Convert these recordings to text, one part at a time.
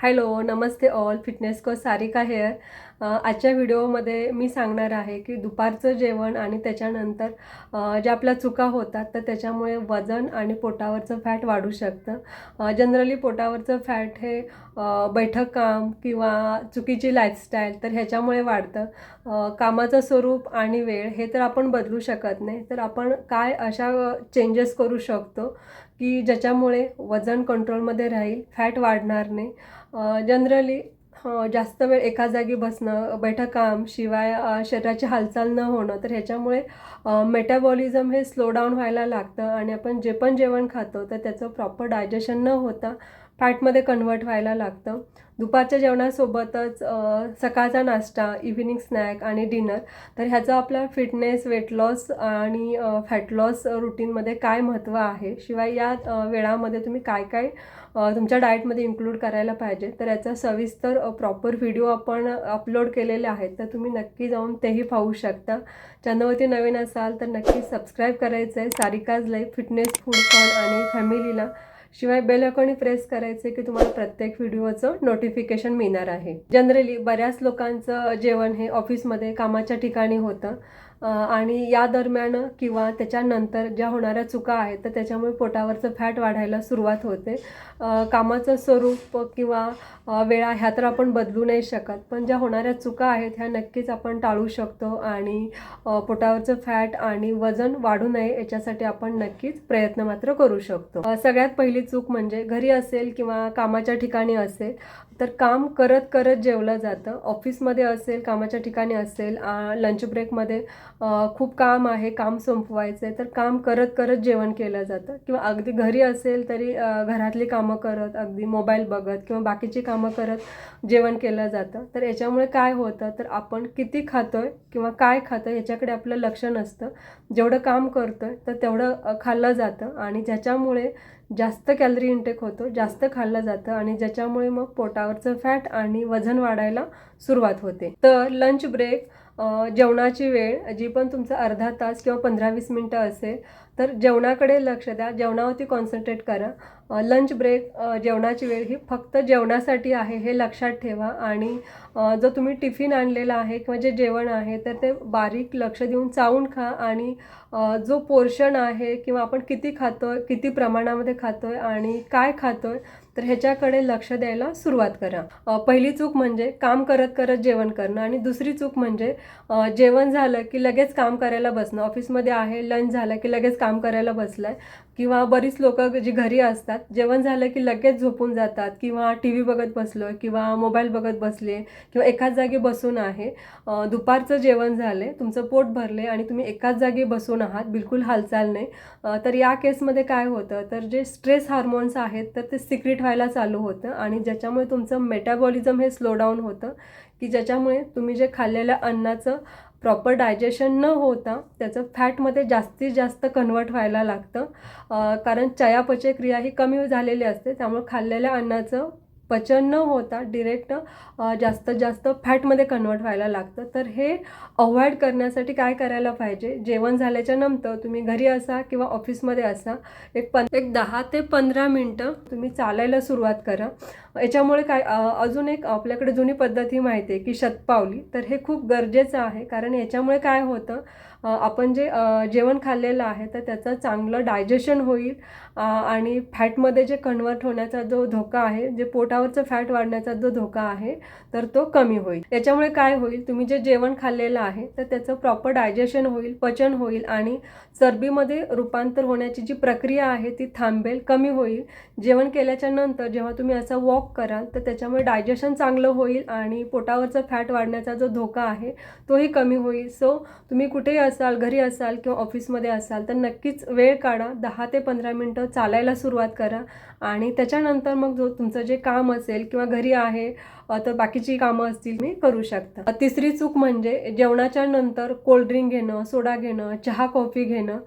Hello नमस्ते all fitness को Sarika hair आजच्या व्हिडिओमध्ये मी सांगणार आहे की दुपारचं जेवण आणि त्याच्यानंतर ज्या आपल्या चुका होतात तर त्याच्यामुळे वजन आणि पोटावरचं फॅट वाढू शकतं. जनरली पोटावरचं फॅट हे बैठक काम किंवा चुकीची लाईफस्टाईल तर ह्याच्यामुळे वाढतं. कामाचं स्वरूप आणि वेळ हे तर आपण बदलू शकत नाही. तर आपण काय अशा चेंजेस करू शकतो? की ज्याच्यामुळे वजन कंट्रोलमध्ये राहील फॅट वाढणार नाही जनरली जास्त वेळ एका जागी बसणं बैठक काम शिवाय शरीराची हालचाल न होणं तर ह्याच्यामुळे मेटाबॉलिझम हे स्लो डाऊन व्हायला लागतं आणि आपण जे पण जेवण खातो तर त्याचं प्रॉपर डायजेशन न होता फॅटमध्ये कन्वर्ट व्हायला लागतं. दुपारच्या जेवणासोबतच सकाळचा नाश्ता इव्हिनिंग स्नॅक आणि डिनर तर ह्याचा आपला फिटनेस वेट लॉस आणि फॅट लॉस रुटीनमध्ये काय महत्त्व आहे? शिवाय या वेळामध्ये तुम्ही काय काय तुमच्या डाएटमध्ये इन्क्लूड करायला पाहिजे? तर याचा सविस्तर प्रॉपर व्हिडिओ आपण अपलोड केलेले आहेत. तर तुम्ही नक्की जाऊन तेही पाहू शकता. चॅनलवरती नवीन असाल तर नक्की सबस्क्राईब करायचं आहे Sarika's life fitness food fun आणि फॅमिलीला शिवाय बेल आयकॉनही प्रेस करायचे की तुम्हाला प्रत्येक व्हिडिओचं नोटिफिकेशन मिळणार आहे. जनरली बऱ्याच लोकांचं जेवण हे ऑफिसमध्ये कामाच्या ठिकाणी होतं. आणि या दरम्यान किंवा त्याच्यानंतर ज्या होणाऱ्या चुका आहेत तर त्याच्यामुळे पोटावरचं फॅट वाढायला सुरुवात होते. कामाचं स्वरूप किंवा वेळा ह्या तर आपण बदलू नाही शकत पण ज्या होणाऱ्या चुका आहेत ह्या नक्कीच आपण टाळू शकतो आणि पोटावरचं फॅट आणि वजन वाढू नये याच्यासाठी आपण नक्कीच प्रयत्न मात्र करू शकतो. सगळ्यात पहिली चूक म्हणजे घरी असेल किंवा कामाच्या ठिकाणी असेल तर काम करत करत जेवलं जातं. ऑफिसमध्ये असेल कामाच्या ठिकाणी असेल लंच ब्रेकमध्ये खूप काम आहे काम संपवायचं आहे तर काम करत करत जेवण केलं जातं. किंवा अगदी घरी असेल तरी घरातली कामं करत अगदी मोबाईल बघत किंवा बाकीची कामं करत जेवण केलं जातं. तर याच्यामुळे काय होतं तर आपण किती खातोय किंवा काय खातोय याच्याकडे आपलं लक्ष नसतं. जेवढं काम करतोय तर तेवढं खाल्लं जातं आणि ज्याच्यामुळे जास्त कॅलरी इंटेक होतो जास्त खाल्लं जातं आणि ज्याच्यामुळे मग पोटावरचं फॅट आणि वजन वाढायला सुरुवात होते. तर लंच ब्रेक जेवणाची वेळ जी पण तुमचा अर्धा तास किंवा पंधरा वीस मिनटं असेल तर जेवणाकडे लक्ष द्या. जेवणावरती कॉन्सन्ट्रेट करा. लंच ब्रेक जेवणाची वेळ ही फक्त जेवणासाठी आहे हे लक्षात ठेवा. आणि जो तुम्ही टिफिन आणलेला आहे किंवा जे जेवण आहे तर ते बारीक लक्ष देऊन चावून खा. आणि जो पोर्शन आहे किंवा आपण किती खातो आहे किती प्रमाणामध्ये खातो आहे आणि काय खातो आहे तर ह्याच्याकडे लक्ष द्यायला सुरुवात करा. पहिली चूक म्हणजे काम करत करत जेवण करणं आणि दुसरी चूक म्हणजे जेवण झालं की लगेच काम करायला बसणं. ऑफिसमध्ये आहे लंच झालं की लगेच काम करायला बसलं किंवा बरीच लोक जी घरी असतात जेवण झालं की लगेच झोपून जातात किंवा टी व्ही बघत बसलो किंवा मोबाईल बघत बसले किंवा एकाच जागी बसून आहे दुपारचं जेवण झाले तुमचं पोट भरले आणि तुम्ही एकाच जागी बसून आहात बिलकुल हालचाल नाही. तर या केसमध्ये काय होतं तर जे स्ट्रेस हार्मोन्स आहेत तर ते सिक्रेट व्हायला चालू होतं आणि ज्याच्यामुळे तुमचं मेटाबॉलिझम हे स्लो डाऊन होतं की ज्याच्यामुळे तुम्ही जे खाल्लेल्या अन्नाचं प्रॉपर डायजेशन न होता त्याचं फॅटमध्ये जास्तीत जास्त कन्वर्ट व्हायला लागतं. कारण चयापचय क्रिया ही कमी झालेली असते त्यामुळे खाल्लेल्या अन्नाचं पचन न होता डिरेक्ट जास्तीत जास्त फॅटमध्ये कन्वर्ट व्हायला लागतं. तर हे अवॉइड करण्यासाठी काय करायला पाहिजे? जेवण झाल्याच्यानंतर तुम्ही घरी असा किंवा ऑफिसमध्ये असा एक पं एक दहा ते पंधरा मिनटं तुम्ही चालायला सुरुवात करा. याच्यामुळे काय अजून एक आपल्याकडे जुनी पद्धती माहिती आहे की शतपावली. तर हे खूप गरजेचं आहे. कारण याच्यामुळे काय होतं आपण जे जेवण खाल्लेलं आहे तर त्याचं चांगलं डायजेशन होईल आणि फॅटमध्ये जे कन्वर्ट होण्याचा जो धोका आहे जे पोटा पोटावरचं फॅट वाढण्याचा जो धोका आहे तर तो कमी होईल. त्याच्यामुळे काय होईल? तुम्ही जे जेवण खाल्लेलं आहे तर त्याचं प्रॉपर डायजेशन होईल पचन होईल आणि चरबीमध्ये रूपांतर होण्याची जी प्रक्रिया आहे ती थांबेल कमी होईल. जेवण केल्याच्यानंतर जेव्हा तुम्ही असं वॉक कराल तर त्याच्यामुळे डायजेशन चांगलं होईल आणि पोटावरचं फॅट वाढण्याचा जो धोका आहे तोही कमी होईल. सो तुम्ही कुठेही असाल घरी असाल किंवा ऑफिसमध्ये असाल तर नक्कीच वेळ काढा. दहा ते पंधरा मिनटं चालायला सुरुवात करा आणि त्याच्यानंतर मग जो तुमचं जे काम असेल किंवा घरी आहे तर बाकीची कामं असतील मी करू शकता. तिसरी चूक म्हणजे जेवणाच्या नंतर कोल्ड्रिंक घेणं सोडा घेणं चहा कॉफी घेणं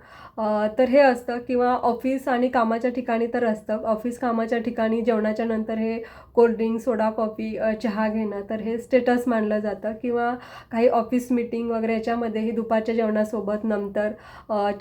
तर हे असतं किंवा ऑफिस आणि कामाच्या ठिकाणी तर असतं. ऑफिस कामाच्या ठिकाणी जेवणाच्या नंतर हे कोल्ड्रिंक सोडा कॉफी चहा घेणं तर हे स्टेटस मानलं जातं. किंवा काही ऑफिस मीटिंग वगैरे याच्यामध्येही दुपारच्या जेवणासोबत नंतर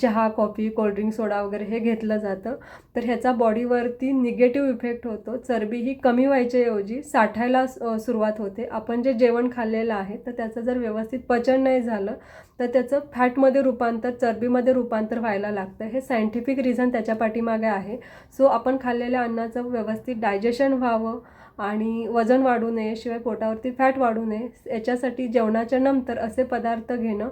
चहा कॉफी कोल्ड्रिंक सोडा वगैरे हे घेतलं जातं. तर ह्याचा बॉडीवरती निगेटिव्ह इफेक्ट होतो. चरबी ही कमी व्हायच्याऐवजी साठायला सुरुवात होते. आपण जे जेवण खाल्लेलं आहे तर त्याचं जर व्यवस्थित पचन नाही झालं तर त्याचं फॅटमध्ये रूपांतर चरबीमध्ये रूपांतर व्हायला लागतं. हे सायंटिफिक रिझन त्याच्या पाठीमागे आहे. सो आपण खाल्लेल्या अन्नाचं व्यवस्थित डायजेशन व्हावं आणि वजन वाढू नये शिवाय पोटावरती फॅट वाढू नये याच्यासाठी जेवणाच्या नंतर असे पदार्थ घेणं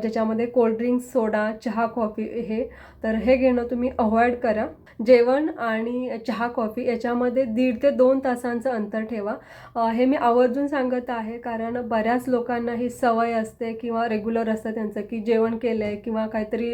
ज्याच्यामध्ये कोल्ड्रिंक्स सोडा चहा कॉफी हे तर हे घेणं तुम्ही अवॉइड करा. जेवण आणि चहा कॉफी याच्यामध्ये दीड ते दोन तासांचं अंतर ठेवा. हे मी आवर्जून सांगत आहे कारण बऱ्याच लोकांना ही सवय असते किंवा रेग्युलर असतं त्यांचं की जेवण केलं आहे किंवा काहीतरी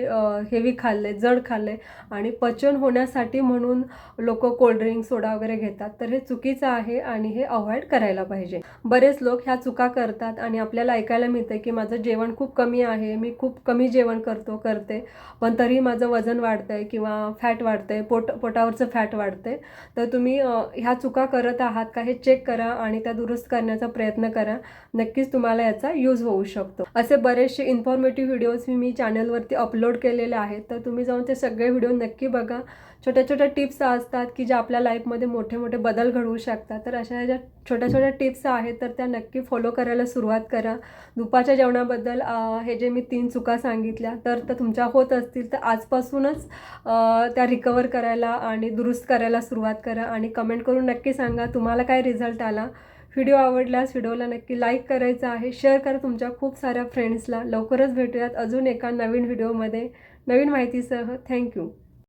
हेवी खाल्लं आहे जड खाल्लं आहे आणि पचन होण्यासाठी म्हणून लोक कोल्ड्रिंक सोडा वगैरे घेतात. तर हे चुकीचं आहे आणि हे अवॉइड करायला पाहिजे. बरेच लोक ह्या चुका करतात आणि आपल्याला ऐकायला मिळते की माझं जेवण खूप कमी आहे मी खूप कमी जेवण करतो करते. पण तरी माझं वजन वाढतं आहे किंवा फॅट वाढतं आहे पोट पोटावरचं फॅट वाढतं आहे तर तुम्ही ह्या चुका करत आहात का हे चेक करा आणि त्या दुरुस्त करण्याचा प्रयत्न करा. नक्कीच तुम्हाला याचा यूज होऊ शकतो. असे बरेचसे इन्फॉर्मेटिव्ह व्हिडिओज मी मी चॅनलवरती अपलोड केलेले आहेत. तर तुम्ही जाऊन ते सगळे व्हिडिओ नक्की बघा. छोट्या छोट्या टिप्स असतात की ज्या आपल्या लाईफमध्ये मोठे मोठे बदल घडवू शकतात. तर अशा ज्या छोट्या छोट्या टिप्स आहेत तर त्या नक्की फॉलो करायला सुरुवात करा. दुपारच्या जेवणाबद्दल हे जे मी तीन चुका सांगितल्या तर तर तुमच्या होत असतील तर आजपासूनच त्या रिकवर करायला आणि दुरुस्त करायला सुरुवात करा आणि कमेंट करून नक्की सांगा तुम्हाला काय रिझल्ट आला. व्हिडिओ आवडल्यास व्हिडिओला नक्की लाईक करायचं आहे. शेअर करा तुमच्या खूप साऱ्या फ्रेंड्सला लवकरच भेटूयात अजून एका नवीन व्हिडिओमध्ये नवीन माहितीसह. थँक्यू